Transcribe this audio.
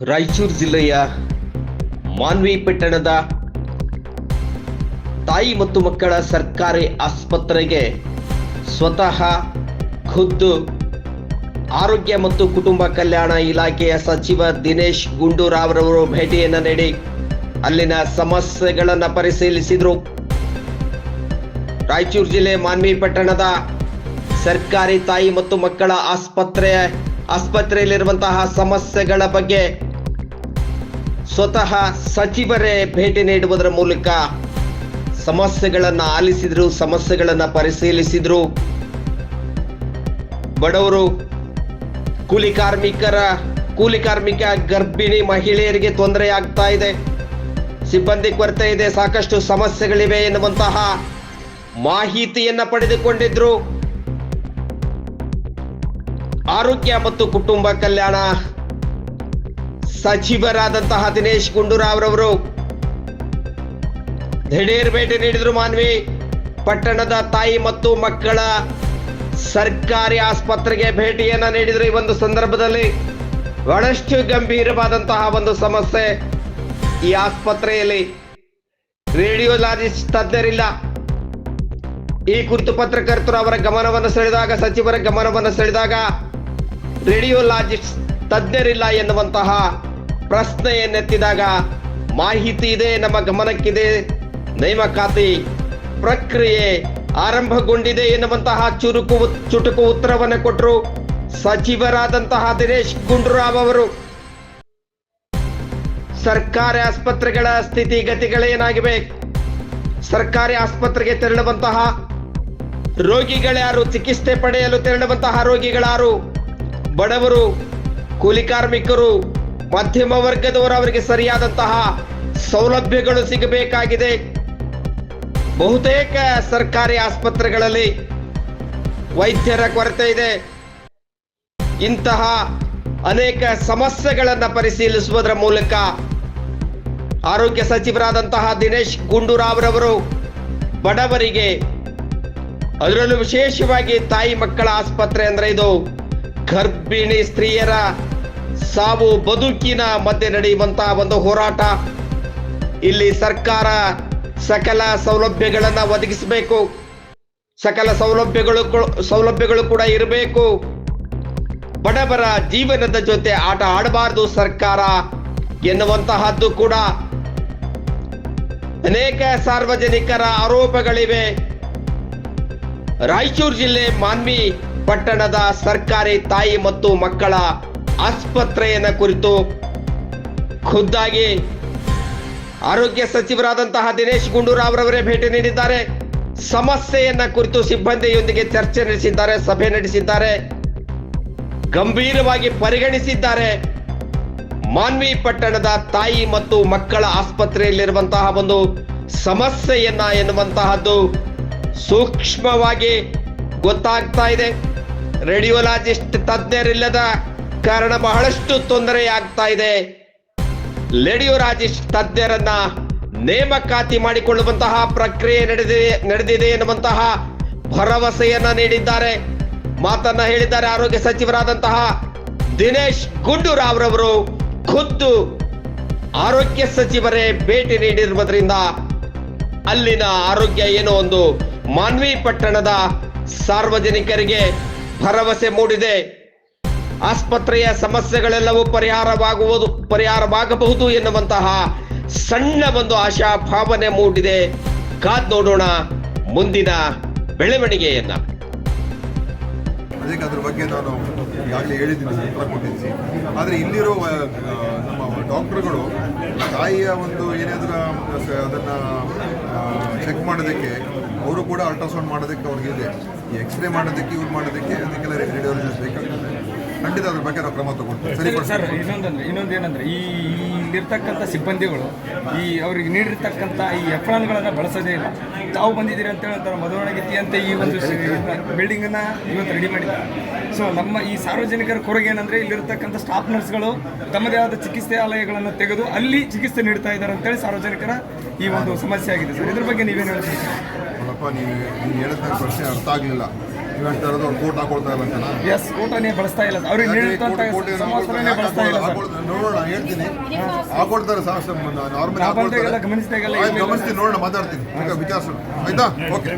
ರಾಯಚೂರು ಜಿಲ್ಲೆಯ ಮಾನ್ವಿ ಪಟ್ಟಣದ ತಾಯಿ ಮತ್ತು ಮಕ್ಕಳ ಸರ್ಕಾರಿ ಆಸ್ಪತ್ರೆಗೆ ಸ್ವತಃ ಖುದ್ದು ಆರೋಗ್ಯ ಮತ್ತು ಕುಟುಂಬ ಕಲ್ಯಾಣ ಇಲಾಖೆಯ ಸಚಿವ ದಿನೇಶ್ ಗುಂಡೂರಾವ್ರವರು ಭೇಟಿಯನ್ನು ನೀಡಿ ಅಲ್ಲಿನ ಸಮಸ್ಯೆಗಳನ್ನು ಪರಿಶೀಲಿಸಿದರು. ರಾಯಚೂರು ಜಿಲ್ಲೆ ಮಾನ್ವಿ ಪಟ್ಟಣದ ಸರ್ಕಾರಿ ತಾಯಿ ಮತ್ತು ಮಕ್ಕಳ ಆಸ್ಪತ್ರೆ ಆಸ್ಪತ್ರೆಯಲ್ಲಿರುವಂತಹ ಸಮಸ್ಯೆಗಳ ಬಗ್ಗೆ ಸ್ವತಃ ಸಚಿವರೇ ಭೇಟಿ ನೀಡುವುದರ ಮೂಲಕ ಸಮಸ್ಯೆಗಳನ್ನು ಆಲಿಸಿದ್ರು, ಸಮಸ್ಯೆಗಳನ್ನು ಪರಿಶೀಲಿಸಿದ್ರು. ಬಡವರು, ಕೂಲಿ ಕಾರ್ಮಿಕರ, ಕೂಲಿ ಕಾರ್ಮಿಕ ಗರ್ಭಿಣಿ ಮಹಿಳೆಯರಿಗೆ ತೊಂದರೆ ಆಗ್ತಾ ಇದೆ. ಸಿಬ್ಬಂದಿ ಕೊರತೆ ಇದೆ, ಸಾಕಷ್ಟು ಸಮಸ್ಯೆಗಳಿವೆ ಎನ್ನುವಂತಹ ಮಾಹಿತಿಯನ್ನ ಪಡೆದುಕೊಂಡಿದ್ರು. ಆರೋಗ್ಯ ಮತ್ತು ಕುಟುಂಬ ಕಲ್ಯಾಣ ಸಚಿವರಾದಂತಹ ದಿನೇಶ್ ಗುಂಡೂರಾವ್ರವರು ದಿಢೀರ್ ಭೇಟಿ ನೀಡಿದ್ರು ಮಾನ್ವಿ. ಪಟ್ಟಣದ ತಾಯಿ ಮತ್ತು ಮಕ್ಕಳ ಸರ್ಕಾರಿ ಆಸ್ಪತ್ರೆಗೆ ಭೇಟಿಯನ್ನ ನೀಡಿದ್ರು ಈ ಒಂದು ಸಂದರ್ಭದಲ್ಲಿ. ಬಹಳಷ್ಟು ಗಂಭೀರವಾದಂತಹ ಒಂದು ಸಮಸ್ಯೆ ಈ ಆಸ್ಪತ್ರೆಯಲ್ಲಿ. ರೇಡಿಯೋಲಾಜಿಸ್ಟ್ ತಜ್ಞರಿಲ್ಲ. ಈ ಕುರಿತು ಪತ್ರಕರ್ತರು ಅವರ ಗಮನವನ್ನು ಸೆಳೆದಾಗ, ಸಚಿವರ ಗಮನವನ್ನು ಸೆಳೆದಾಗ ರೇಡಿಯೋಲಾಜಿಸ್ಟ್ ತಜ್ಞರಿಲ್ಲ ಎನ್ನುವಂತಹ ಪ್ರಶ್ನೆಯನ್ನೆತ್ತಿದಾಗ ಮಾಹಿತಿ ಇದೆ, ನಮ್ಮ ಗಮನಕ್ಕಿದೆ. ನೇಮಕಾತಿ ಪ್ರಕ್ರಿಯೆ ಆರಂಭಗೊಂಡಿದೆ ಎನ್ನುವಂತಹ ಚುರುಕು ಚುಟುಕು ಉತ್ತರವನ್ನು ಕೊಟ್ಟರು ಸಚಿವರಾದಂತಹ ದಿನೇಶ್ ಗುಂಡೂರಾವ್ ಅವರು. ಸರ್ಕಾರಿ ಆಸ್ಪತ್ರೆಗಳ ಸ್ಥಿತಿಗತಿಗಳೇನಾಗಿವೆ ಸರ್ಕಾರಿ ಆಸ್ಪತ್ರೆಗೆ ತೆರಳುವಂತಹ ರೋಗಿಗಳ್ಯಾರು ಚಿಕಿತ್ಸೆ ಪಡೆಯಲು ತೆರಳುವಂತಹ ರೋಗಿಗಳಾರು ಬಡವರು, ಕೂಲಿ ಕಾರ್ಮಿಕರು ಮಧ್ಯಮ ವರ್ಗದವರು ಅವರಿಗೆ ಸರಿಯಾದಂತಹ ಸೌಲಭ್ಯಗಳು ಸಿಗಬೇಕಾಗಿದೆ. ಬಹುತೇಕ ಸರ್ಕಾರಿ ಆಸ್ಪತ್ರೆಗಳಲ್ಲಿ ವೈದ್ಯರ ಕೊರತೆ ಇದೆ. ಇಂತಹ ಅನೇಕ ಸಮಸ್ಯೆಗಳನ್ನ ಪರಿಶೀಲಿಸುವುದರ ಮೂಲಕ ಆರೋಗ್ಯ ಸಚಿವರಾದಂತಹ ದಿನೇಶ್ ಗುಂಡೂರಾವ್ರವರು ಬಡವರಿಗೆ ಅದರಲ್ಲೂ ವಿಶೇಷವಾಗಿ ತಾಯಿ ಮಕ್ಕಳ ಆಸ್ಪತ್ರೆ ಅಂದ್ರೆ ಇದು ಗರ್ಭಿಣಿ ಸ್ತ್ರೀಯರ ಸಾವು ಬದುಕಿನ ಮಧ್ಯೆ ನಡೆಯುವಂತಹ ಒಂದು ಹೋರಾಟ. ಇಲ್ಲಿ ಸರ್ಕಾರ ಸಕಲ ಸೌಲಭ್ಯಗಳನ್ನ ಒದಗಿಸಬೇಕು. ಸಕಲ ಸೌಲಭ್ಯಗಳು ಸೌಲಭ್ಯಗಳು ಕೂಡ ಇರಬೇಕು. ಬಡವರ ಜೀವನದ ಜೊತೆ ಆಟ ಆಡಬಾರದು ಸರ್ಕಾರ ಎನ್ನುವಂತಹದ್ದು ಕೂಡ. ಅನೇಕ ಸಾರ್ವಜನಿಕರ ಆರೋಪಗಳಿವೆ. ರಾಯಚೂರು ಜಿಲ್ಲೆ ಮಾನ್ವಿ ಪಟ್ಟಣದ ಸರ್ಕಾರಿ ತಾಯಿ ಮತ್ತು ಮಕ್ಕಳ ಆಸ್ಪತ್ರೆಯನ್ನ ಕುರಿತು ಖುದ್ದಾಗಿ ಆರೋಗ್ಯ ಸಚಿವರಾದಂತಹ ದಿನೇಶ್ ಗುಂಡೂರಾವ್ರವರೇ ಭೇಟಿ ನೀಡಿದ್ದಾರೆ. ಸಮಸ್ಯೆಯನ್ನ ಕುರಿತು ಸಿಬ್ಬಂದಿಯೊಂದಿಗೆ ಚರ್ಚೆ ನಡೆಸಿದ್ದಾರೆ, ಸಭೆ ನಡೆಸಿದ್ದಾರೆ. ಗಂಭೀರವಾಗಿ ಪರಿಗಣಿಸಿದ್ದಾರೆ. ಮಾನ್ವಿ ಪಟ್ಟಣದ ತಾಯಿ ಮತ್ತು ಮಕ್ಕಳ ಆಸ್ಪತ್ರೆಯಲ್ಲಿರುವಂತಹ ಒಂದು ಸಮಸ್ಯೆಯನ್ನ ಎನ್ನುವಂತಹದ್ದು ಸೂಕ್ಷ್ಮವಾಗಿ ಗೊತ್ತಾಗ್ತಾ ಇದೆ. ರೇಡಿಯೋಲಾಜಿಸ್ಟ್ ತಜ್ಞರಿಲ್ಲದ ಕಾರಣ ಬಹಳಷ್ಟು ತೊಂದರೆಯಾಗ್ತಾ ಇದೆ. ರೇಡಿಯೋಲಾಜಿಸ್ಟ್ ತಜ್ಞರನ್ನ ನೇಮಕಾತಿ ಮಾಡಿಕೊಳ್ಳುವಂತಹ ಪ್ರಕ್ರಿಯೆ ನಡೆದಿದೆ ನಡೆದಿದೆ ಎನ್ನುವಂತಹ ಭರವಸೆಯನ್ನ ನೀಡಿದ್ದಾರೆ. ಮಾತನ್ನ ಹೇಳಿದ್ದಾರೆ ಆರೋಗ್ಯ ಸಚಿವರಾದಂತಹ ದಿನೇಶ್ ಗುಂಡೂರಾವ್ರವರು. ಖುದ್ದು ಆರೋಗ್ಯ ಸಚಿವರೇ ಭೇಟಿ ನೀಡಿರುವುದರಿಂದ ಅಲ್ಲಿನ ಆರೋಗ್ಯ ಏನೋ ಒಂದು ಮಾನ್ವಿ ಪಟ್ಟಣದ ಸಾರ್ವಜನಿಕರಿಗೆ ಭರವಸೆ ಮೂಡಿದೆ. ಆಸ್ಪತ್ರೆಯ ಸಮಸ್ಯೆಗಳೆಲ್ಲವೂ ಪರಿಹಾರವಾಗುವುದು, ಪರಿಹಾರವಾಗಬಹುದು ಎನ್ನುವಂತಹ ಸಣ್ಣ ಒಂದು ಆಶಾ ಭಾವನೆ ಮೂಡಿದೆ. ಕಾದ್ ನೋಡೋಣ ಮುಂದಿನ ಬೆಳವಣಿಗೆಯನ್ನ. ಅದಕ್ಕೆ ಅದ್ರ ಬಗ್ಗೆ ನಾನು ಈಗಾಗಲೇ ಹೇಳಿದ್ದೀನಿ, ಉತ್ತರ ಕೊಟ್ಟಿದ್ದೀನಿ. ಆದರೆ ಇಲ್ಲಿರೋ ನಮ್ಮ ಡಾಕ್ಟರ್ಗಳು ತಾಯಿಯ ಒಂದು ಏನಾದರೂ ಅದನ್ನು ಚೆಕ್ ಮಾಡೋದಕ್ಕೆ, ಅವರು ಕೂಡ ಅಲ್ಟ್ರಾಸೌಂಡ್ ಮಾಡೋದಕ್ಕೆ ಅವ್ರಿಗಿದೆ ಈ ಎಕ್ಸ್ರೇ ಮಾಡೋದಕ್ಕೆ, ಇವ್ರು ಮಾಡೋದಕ್ಕೆ ಅದಕ್ಕೆಲ್ಲ ರೇಡಿಯಾಲಜಿಸ್ಟ್ ಬೇಕಾಗ್ತದೆ. ಖಂಡಿತ ಅದ್ರ ಬಗ್ಗೆ ನಾವು ಕ್ರಮ ತಗೊಳ್ತೀವಿ ಸರ್ ಸರಿಪಡಿಸ್ತೀವಿ ಇನ್ನೊಂದಂದ್ರೆ ಇನ್ನೊಂದು ಏನಂದ್ರೆ ಈ ಇಲ್ಲಿರ್ತಕ್ಕಂಥ ಸಿಬ್ಬಂದಿಗಳು ಈ ಅವ್ರಿಗೆ ನೀಡಿರ್ತಕ್ಕಂಥ ಈ ಎಫ್ರಾನ್ಗಳನ್ನು ಬಳಸೋದೇ ಇಲ್ಲ. ತಾವು ಬಂದಿದ್ದೀರಿ ಅಂತೇಳಿ ಒಂಥರ ಮದುವಣಗಿತ್ತಿ ಅಂತ ಈ ಒಂದು ಬಿಲ್ಡಿಂಗನ್ನು ಇವತ್ತು ರೆಡಿ ಮಾಡಿದ್ದಾರೆ. ಸೊ ನಮ್ಮ ಈ ಸಾರ್ವಜನಿಕರ ಕೊರಗೆ ಏನಂದ್ರೆ ಇಲ್ಲಿರ್ತಕ್ಕಂಥ ಸ್ಟಾಫ್ ನರ್ಸ್ಗಳು ತಮ್ಮದೇ ಆದ ಚಿಕಿತ್ಸಾಲಯಗಳನ್ನು ತೆಗೆದು ಅಲ್ಲಿ ಚಿಕಿತ್ಸೆ ನೀಡ್ತಾ ಇದ್ದಾರೆ ಅಂತೇಳಿ ಸಾರ್ವಜನಿಕರ ಈ ಒಂದು ಸಮಸ್ಯೆ ಆಗಿದೆ ಸರ್. ಇದ್ರ ಬಗ್ಗೆ ನೀವೇನು ಹೇಳ್ತೀರಿ? ಅಲ್ಲಪ್ಪ ನೀವು ನೀವು ಹೇಳಿದ ಪ್ರಶ್ನೆ ಅರ್ಥ ಆಗಲಿಲ್ಲ. ನೀವು ಅವ್ರು ಕೋಟ್ ನೋಡೋಣ ಹೇಳ್ತೀನಿ. ನಾರ್ಮಲ್ ಗಮನಿಸ್ತೀನಿ ನೋಡೋಣ ಮಾತಾಡ್ತೀನಿ. ಈಗ ವಿಚಾರಿಸೋಣ ಆಯ್ತಾ? ಓಕೆ.